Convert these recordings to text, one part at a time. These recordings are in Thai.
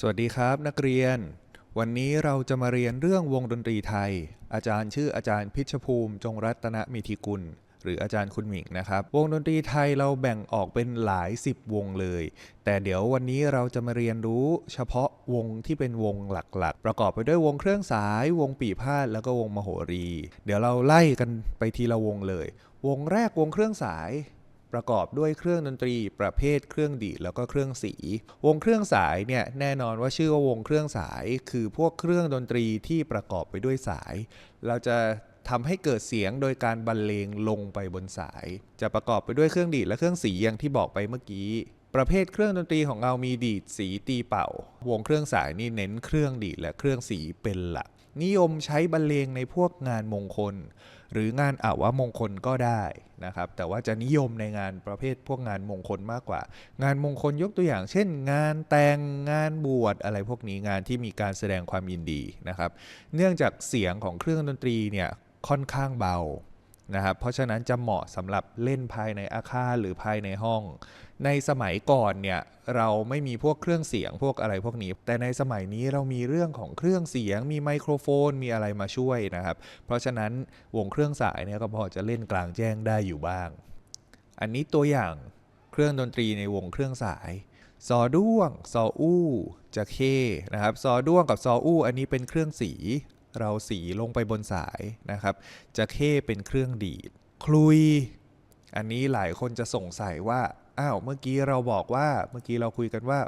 สวัสดีครับนักเรียน วันนี้เราจะมาเรียนเรื่องวงดนตรีไทย อาจารย์ชื่ออาจารย์พิชภูมิ จงรัตนมิธิกุล หรืออาจารย์คุณหมิงนะครับ วงดนตรีไทยเราแบ่งออกเป็นหลายสิบวงเลย แต่เดี๋ยววันนี้เราจะมาเรียนรู้เฉพาะวงที่เป็นวงหลักๆ ประกอบไปด้วยวงเครื่องสาย วงปีพาดแล้วก็วงมโหรี เดี๋ยวเราไล่กันไปทีละวงเลย วงแรกวงเครื่องสาย ประกอบด้วยเครื่องดนตรีประเภทเครื่องดีดแล้วก็เครื่องสี วงเครื่องสายเนี่ยแน่นอนว่าชื่อว่าวงเครื่องสาย คือพวกเครื่องดนตรีที่ประกอบไปด้วยสาย เราจะทำให้เกิดเสียงโดยการบรรเลงลงไปบนสาย จะประกอบไปด้วยเครื่องดีดและเครื่องสีอย่างที่บอกไปเมื่อกี้ ประเภทเครื่องดนตรีของเรามีดีดสีตีเป่า วงเครื่องสายนี่เน้นเครื่องดีดและเครื่องสีเป็นหลัก นิยมใช้บรรเลงในพวกงานมงคล หรืองานอาวมงคลก็ได้นะครับ แต่ว่าจะนิยมในงานประเภทพวกงานมงคลมากกว่า งานมงคลยกตัวอย่าง เช่น งานแต่งงานบวชอะไรพวกนี้งานที่มีการแสดงความยินดีนะครับ เนื่องจากเสียงของเครื่องดนตรีเนี่ยค่อนข้างเบานะครับเพราะฉะนั้นจะเหมาะสำหรับเล่นภายในอาคารหรือภายในห้อง ในสมัยก่อนเนี่ยเราไม่มีพวกเครื่องเสียงพวกอะไรพวกนี้ แต่ในสมัยนี้เรามีเรื่องของเครื่องเสียง มีไมโครโฟนมีอะไรมาช่วยนะครับ เพราะฉะนั้นวงเครื่องสายเนี่ยก็พอจะเล่นกลางแจ้งได้อยู่บ้าง อันนี้ตัวอย่างเครื่องดนตรีในวงเครื่องสายซอด้วงซออู้จะเคนะครับซอด้วงกับซออู้อันนี้เป็นเครื่องสีเราสีลงไปบนสายนะครับจะเคเป็นเครื่องดีด คลุย อันนี้หลายคนจะสงสัยว่า อ้าวเมื่อกี้เราบอกว่าเมื่อกี้เราคุยกันว่า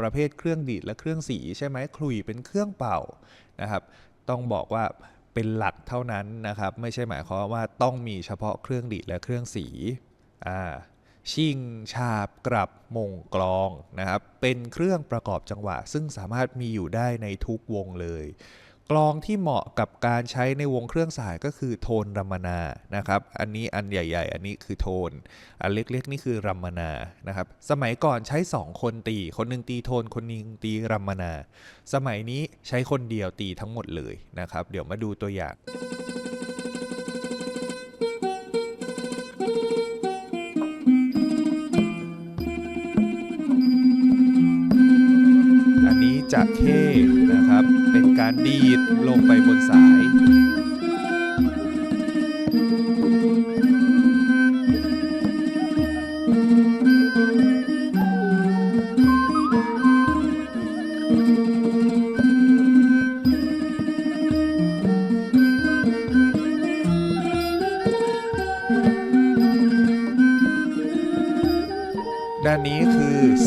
ประเภทเครื่องดีดและเครื่องสีใช่ไหมคลุยเป็นเครื่องเป่านะครับ ต้องบอกว่าเป็นหลักเท่านั้นนะครับ ไม่ใช่หมายความว่าต้องมีเฉพาะเครื่องดีดและเครื่องสีอ่าชิงฉาบ กลับ มงกลองนะครับ เป็นเครื่องประกอบจังหวะ ซึ่งสามารถมีอยู่ได้ในทุกวงเลย กลองที่เหมาะกับการใช้ในวงเครื่องสายก็คือโทนรัมนานะครับ อันนี้อันใหญ่ ๆ อันนี้คือโทน อันเล็กๆ นี่คือรัมนานะครับ สมัยก่อนใช้ 2 คนตี คนหนึ่งตีโทน คนหนึงตีรัมนา สมัยนี้ใช้คนเดียวตีทั้งหมดเลยนะครับ เดี๋ยวมาดูตัวอย่างอันนี้จะเคนะครับเป็น การดีดลงไปบนสาย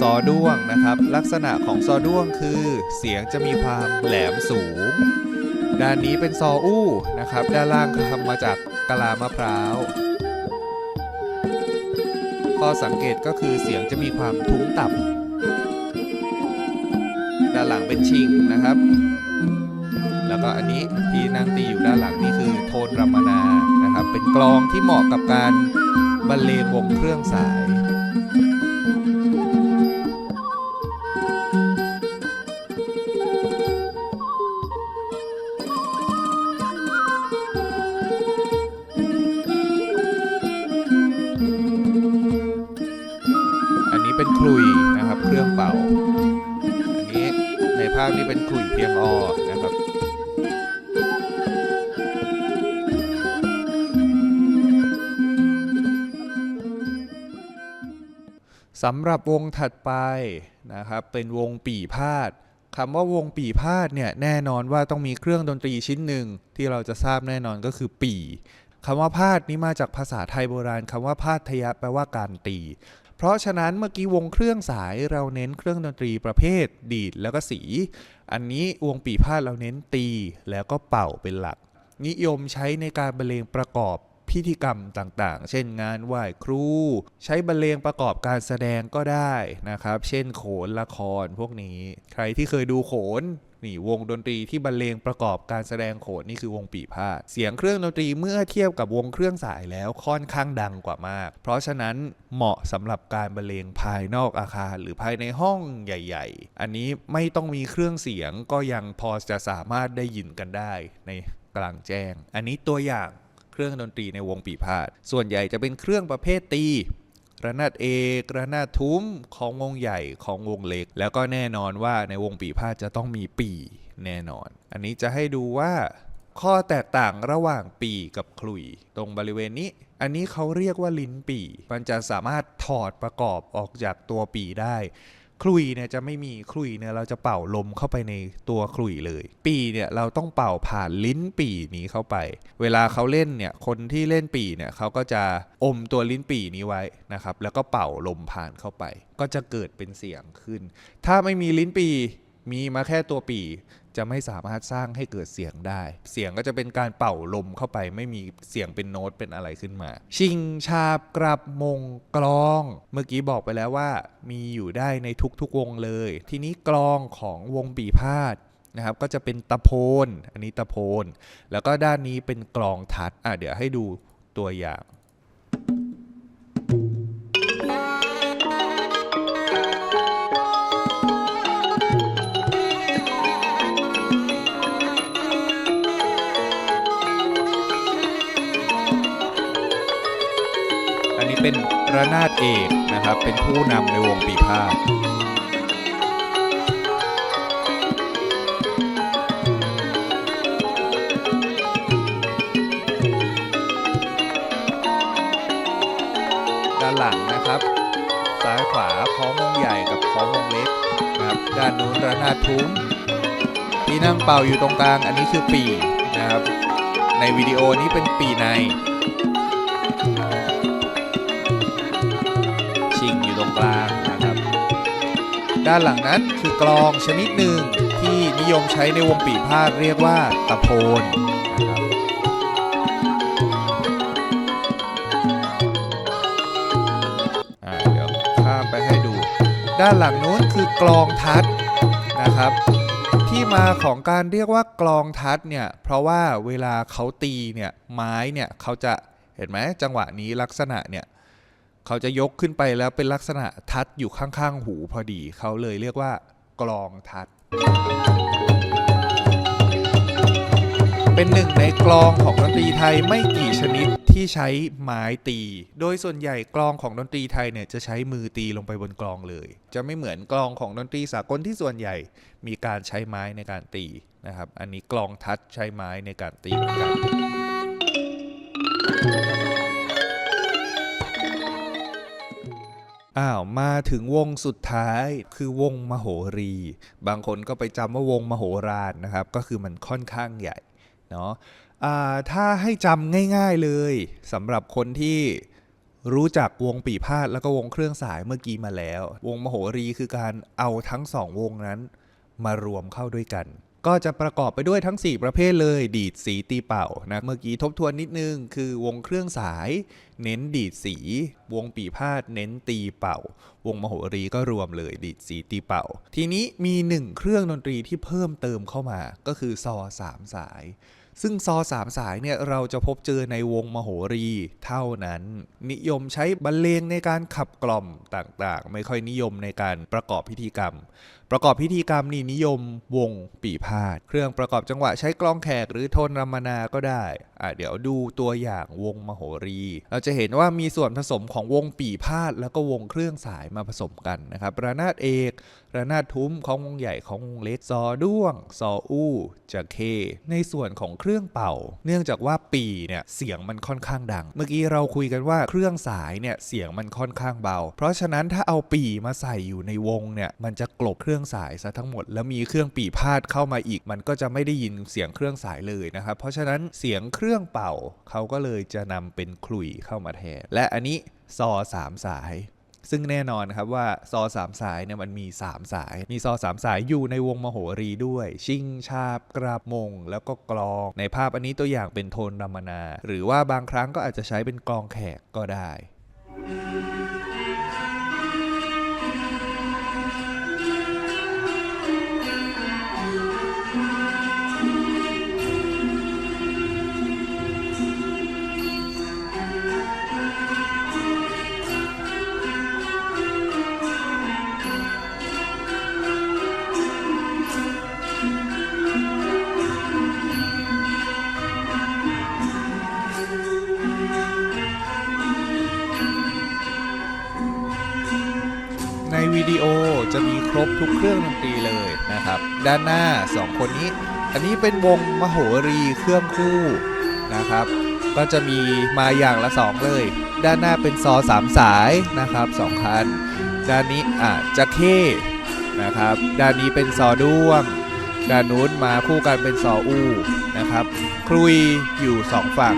อซอด้วงนะครับ ลักษณะของซอด้วงคือ เสียงจะมีความแหลมสูง ด้านนี้เป็นซออู้นะครับ ด้านล่างทำมาจากกะลามะพร้าวข้อสังเกตก็คือเสียงจะมีความทุ้มต่ำด้านหลังเป็นชิงนะครับ แล้วก็อันนี้ที่นั่งตีอยู่ด้านหลังนี่คือโทนรัมมนานะครับ เป็นกลองที่เหมาะกับการบรรเลงวงเครื่องสายาพนี้เป็นคลุยเพียงออนะครับสำหรับวงถัดไปนะครับเป็นวงปี่พาดคำว่าวงปี่พาดเนี่ยแน่นอนว่าต้องมีเครื่องดนตรีชิ้นหนึ่งที่เราจะทราบแน่นอนก็คือปี่คำว่าพาดนี้มาจากภาษาไทยโบราณคำว่าพาดทยะแปลว่าการตี เพราะฉะนั้นเมื่อกี้วงเครื่องสายเราเน้นเครื่องดนตรีประเภทดีดแล้วก็สี อันนี้วงปีพาดเราเน้นตีแล้วก็เป่าเป็นหลัก นิยมใช้ในการบรรเลงประกอบพิธีกรรมต่างๆ เช่นงานไหว้ครู ใช้บรรเลงประกอบการแสดงก็ได้นะครับ เช่นโขนละครพวกนี้ ใครที่เคยดูโขนนี่วงดนตรีที่บรรเลงประกอบการแสดงโขนนี่คือวงปีพาดเสียงเครื่องดนตรีเมื่อเทียบกับวงเครื่องสายแล้วค่อนข้างดังกว่ามาก เพราะฉะนั้นเหมาะสำหรับการบรรเลงภายนอกอาคาร หรือภายในห้องใหญ่ ๆ อันนี้ไม่ต้องมีเครื่องเสียงก็ยังพอจะสามารถได้ยินกันได้ในกลางแจ้ง อันนี้ตัวอย่างเครื่องดนตรีในวงปีพาดส่วนใหญ่จะเป็นเครื่องประเภทตี ระนาดเอกระนาดทุ้มของวงใหญ่ของวงเล็ก แล้วก็แน่นอนว่าในวงปีพาดจะต้องมีปีแน่นอน อันนี้จะให้ดูว่า ข้อแตกต่างระหว่างปีกับขลุ่ยตรงบริเวณนี้ อันนี้เขาเรียกว่าลิ้นปีมันจะสามารถถอดประกอบออกจากตัวปีได้ คลุยเนี่ยจะไม่มีคลุยเนี่ยเราจะเป่าลมเข้าไปในตัวคลุยเลย ปีเนี่ยเราต้องเป่าผ่านลิ้นปีนี้เข้าไป เวลาเขาเล่นเนี่ยคนที่เล่นปีเนี่ยเขาก็จะอมตัวลิ้นปีนี้ไว้นะครับแล้วก็เป่าลมผ่านเข้าไป ก็จะเกิดเป็นเสียงขึ้น ถ้าไม่มีลิ้นปีมีมาแค่ตัวปี จะไม่สามารถสร้างให้เกิดเสียงได้ เสียงก็จะเป็นการเป่าลมเข้าไปไม่มีเสียงเป็นโน้ตเป็นอะไรขึ้นมา ชิงชาบกลับมงกลอง เมื่อกี้บอกไปแล้วว่า มีอยู่ได้ในทุกๆวงเลย ทีนี้กลองของวงปีพาดนะครับก็จะเป็นตะโพน อันนี้ตะโพน แล้วก็ด้านนี้เป็นกลองทัดอะเดี๋ยวให้ดูตัวอย่าง ระนาดเอกนะครับ เป็นผู้นำในวงปีพาดด้านหลังนะครับ ซ้ายขวาคล้องวงใหญ่กับคล้องวงเล็กนะครับด้านนู้นระนาดทุ้มที่นั่งเป่าอยู่ตรงกลาง อันนี้คือปีนะครับ ในวิดีโอนี้เป็นปีใน กลางนะครับ ด้านหลังนั้นคือกลองชนิดหนึ่งที่นิยมใช้ในวงปีพาดเรียกว่าตะโพนนะครับอ่าเดี๋ยวข้ามไปให้ดู ด้านหลังนู้นคือกลองทัดนะครับ ที่มาของการเรียกว่ากลองทัดเนี่ยเพราะว่าเวลาเขาตีเนี่ยไม้เนี่ยเขาจะเห็นไหมจังหวะนี้ลักษณะเนี่ย เขาจะยกขึ้นไปแล้วเป็นลักษณะทัดอยู่ข้างๆ หูพอดี เขาเลยเรียกว่ากลองทัด เป็นหนึ่งในกลองของดนตรีไทยไม่กี่ชนิดที่ใช้ไม้ตี โดยส่วนใหญ่กลองของดนตรีไทยเนี่ยจะใช้มือตีลงไปบนกลองเลย จะไม่เหมือนกลองของดนตรีสากลที่ส่วนใหญ่มีการใช้ไม้ในการตีนะครับ อันนี้กลองทัดใช้ไม้ในการตีเหมือนกัน อ้าวมาถึงวงสุดท้ายคือวงมโหรี บางคนก็ไปจำว่าวงมโหรานนะครับ ก็คือมันค่อนข้างใหญ่เนาะถ้าให้จำง่าย ๆเลยสำหรับคนที่รู้จักวงปีพาดแล้วก็วงเครื่องสายเมื่อกี้มาแล้ว วงมโหรีคือการเอาทั้งสองวงนั้นมารวมเข้าด้วยกัน ก็จะประกอบไปด้วยทั้ง 4 ประเภทเลย ดีดสีตีเป่านะเมื่อกี้ทบทวนนิดนึง คือวงเครื่องสาย เน้นดีดสี วงปีพาดเน้นตีเป่า วงมโหรีก็รวมเลยดีดสีตีเป่า ทีนี้มีหนึ่งเครื่องดนตรีที่เพิ่มเติมเข้ามาก็คือซอสามสายซึ่งซอสามสายเนี่ยเราจะพบเจอในวงมโหรี เท่านั้น นิยมใช้บรรเลงในการขับกล่อมต่างๆ ไม่ค่อยนิยมในการประกอบพิธีกรรม ประกอบพิธีกรรมนี่นิยมวงปีพาด เครื่องประกอบจังหวะใช้กลองแขกหรือโทนรมนาก็ได้อะเดี๋ยวดูตัวอย่างวงมโหรี เราจะเห็นว่ามีส่วนผสมของวงปีพาด แล้วก็วงเครื่องสายมาผสมกันนะครับระนาดเอกระนาดทุ้มของวงใหญ่ของวงเล็กซอด้วงซออู้จะเค ในส่วนของเครื่องเป่า เนื่องจากว่าปีเนี่ยเสียงมันค่อนข้างดัง เมื่อกี้เราคุยกันว่าเครื่องสายเนี่ยเสียงมันค่อนข้างเบา เพราะฉะนั้นถ้าเอาปีมาใส่อยู่ในวงเนี่ยมันจะกลบเครื่องื่องสายซะทั้งหมด แล้วมีเครื่องปีพาดเข้ามาอีก มันก็จะไม่ได้ยินเสียงเครื่องสายเลยนะครับ เพราะฉะนั้นเสียงเครื่องเป่าเขาก็เลยจะนำเป็นขลุ่ยเข้ามาแทน และอันนี้ซอสามสายซึ่งแน่นอนครับว่าซอสามสายเนี่ยมันมี 3 สาย มีซอสามสายอยู่ในวงมโหรีด้วย ชิงชาบ กราบมง แล้วก็กลอง ในภาพอันนี้ตัวอย่างเป็นโทนรำมนา หรือว่าบางครั้งก็อาจจะใช้เป็นกลองแขกก็ได้ จะมีครบทุกเครื่องดนตรีเลยนะครับ ด้านหน้า 2 คนนี้ อันนี้เป็นวงมโหรีเครื่องคู่นะครับ ก็จะมีมาอย่างละ 2 เลย ด้านหน้าเป็นซอสามสายนะครับสองคันด้านนี้อะจะเข้นะครับ ด้านนี้เป็นซอด้วง ด้านนู้นมาคู่กันเป็นซออูนะครับคลุยอยู่ 2 ฝั่ง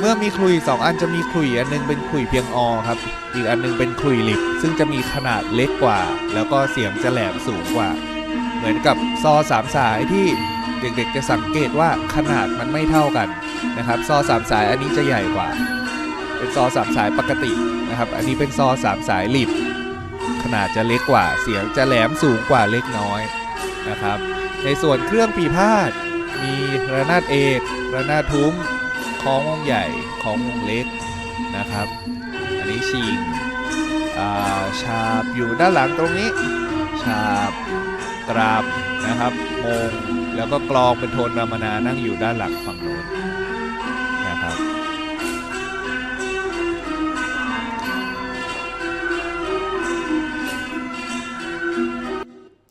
เมื่อมีคลุย2อันจะมีคลุยอันหนึงเป็นคลุยเพียงอครับ อีกอันหนึงเป็นคลุยลิบซึ่งจะมีขนาดเล็กกว่า แล้วก็เสียงจะแหลมสูงกว่า เหมือนกับซอสามสายที่เด็กๆจะสังเกตว่าขนาดมันไม่เท่ากันนะครับซอสามสายอันนี้จะใหญ่กว่า เป็นซอสามสายปกตินะครับ อันนี้เป็นซอสามสายลิบขนาดจะเล็กกว่า เสียงจะแหลมสูงกว่าเล็กน้อยนะครับ ในส่วนเครื่องปีพาดมีระนาดเอกระนาดทุ้ม ของวงใหญ่ของวงเล็กนะครับ อันนี้ชิงอาชาบอยู่ด้านหลังตรงนี้ชาบกราบนะครับมงแล้วก็กลองเป็นโทนรามนานั่งอยู่ด้านหลังฝั่งโน้นนะครับ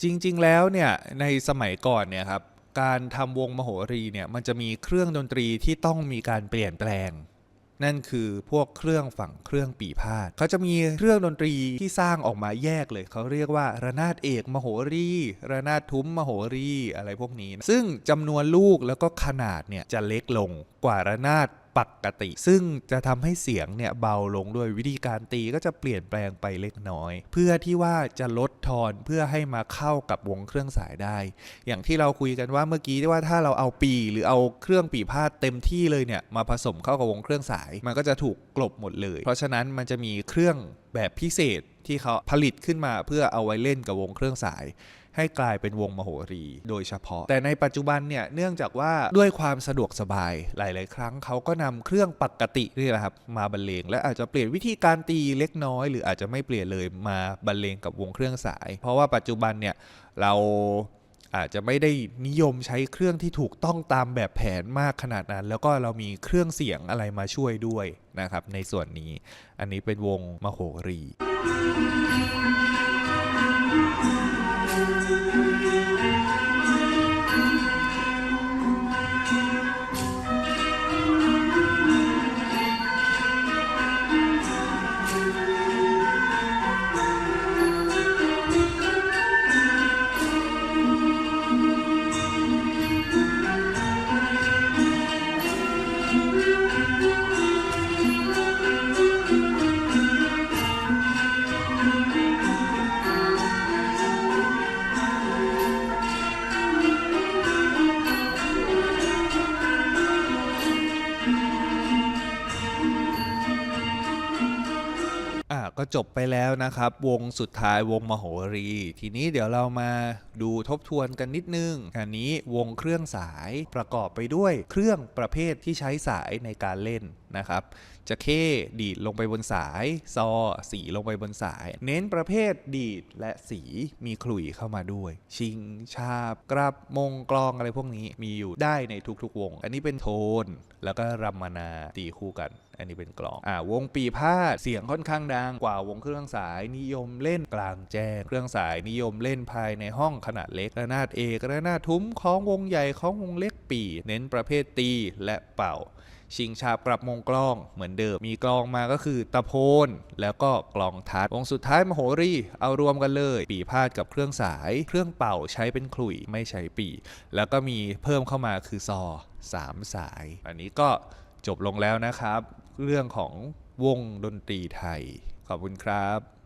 จริงๆแล้วเนี่ยในสมัยก่อนเนี่ยครับ การทำวงมโหรีเนี่ยมันจะมีเครื่องดนตรีที่ต้องมีการเปลี่ยนแปลง นั่นคือพวกเครื่องฝั่งเครื่องปีพาดเขาจะมีเครื่องดนตรีที่สร้างออกมาแยกเลย เขาเรียกว่าระนาดเอกมโหรีระนาดทุ้มมโหรีอะไรพวกนี้ ซึ่งจำนวนลูกแล้วก็ขนาดเนี่ยจะเล็กลงกว่าระนาด ปกติ ซึ่งจะทำให้เสียงเนี่ยเบาลงด้วยวิธีการตีก็จะเปลี่ยนแปลงไปเล็กน้อย เพื่อที่ว่าจะลดทอนเพื่อให้มาเข้ากับวงเครื่องสายได้ อย่างที่เราคุยกันว่าเมื่อกี้ที่ว่าถ้าเราเอาปีหรือเอาเครื่องปีพาดเต็มที่เลยเนี่ยมาผสมเข้ากับวงเครื่องสาย มันก็จะถูกกลบหมดเลย เพราะฉะนั้นมันจะมีเครื่องแบบพิเศษที่เขาผลิตขึ้นมาเพื่อเอาไว้เล่นกับวงเครื่องสาย ให้กลายเป็นวงมโหรี โดยเฉพาะ แต่ในปัจจุบันเนี่ยเนื่องจากว่าด้วยความสะดวกสบายหลาย ๆ ครั้งเขาก็นำเครื่องปกตินี่แหละครับมาบรรเลงและอาจจะเปลี่ยนวิธีการตีเล็กน้อย หรืออาจจะไม่เปลี่ยนเลยมาบรรเลงกับวงเครื่องสาย เพราะว่าปัจจุบันเนี่ยเราอาจจะไม่ได้นิยมใช้เครื่องที่ถูกต้องตามแบบแผนมากขนาดนั้น แล้วก็เรามีเครื่องเสียงอะไรมาช่วยด้วยนะครับ ในส่วนนี้ อันนี้เป็นวงมโหรี thank you. จบไปแล้วนะครับ วงสุดท้ายวงมโหรี ทีนี้เดี๋ยวเรามาดูทบทวนกันนิดนึง อันนี้วงเครื่องสายประกอบไปด้วยเครื่องประเภทที่ใช้สายในการเล่นนะครับ จะเคดีดลงไปบนสาย ซอ สีลงไปบนสาย เน้นประเภทดีดและสีมีขลุ่ยเข้ามาด้วย ชิง ชาบ กรับมงกลองอะไรพวกนี้มีอยู่ได้ในทุกๆวง อันนี้เป็นโทน แล้วก็รัมมานาตีคู่กัน อันนี้เป็นกลองอ่าวงปีพาดเสียงค่อนข้างดังกว่าวงเครื่องสายนิยมเล่นกลางแจ้ง เครื่องสายนิยมเล่นภายในห้องขนาดเล็กระนาดเอกระนาดทุ้มของวงใหญ่ของวงเล็กปี เน้นประเภทตีและเป่า ชิงชาบกลับมงกลองเหมือนเดิม มีกลองมาก็คือตะโพนแล้วก็กลองทัดวงสุดท้ายมโหรีเอารวมกันเลย ปีพาดกับเครื่องสาย เครื่องเป่าใช้เป็นขลุ่ยไม่ใช้ปี แล้วก็มีเพิ่มเข้ามาคือซอสามสาย อันนี้ก็ จบลงแล้วนะครับ เรื่องของวงดนตรีไทย ขอบคุณครับ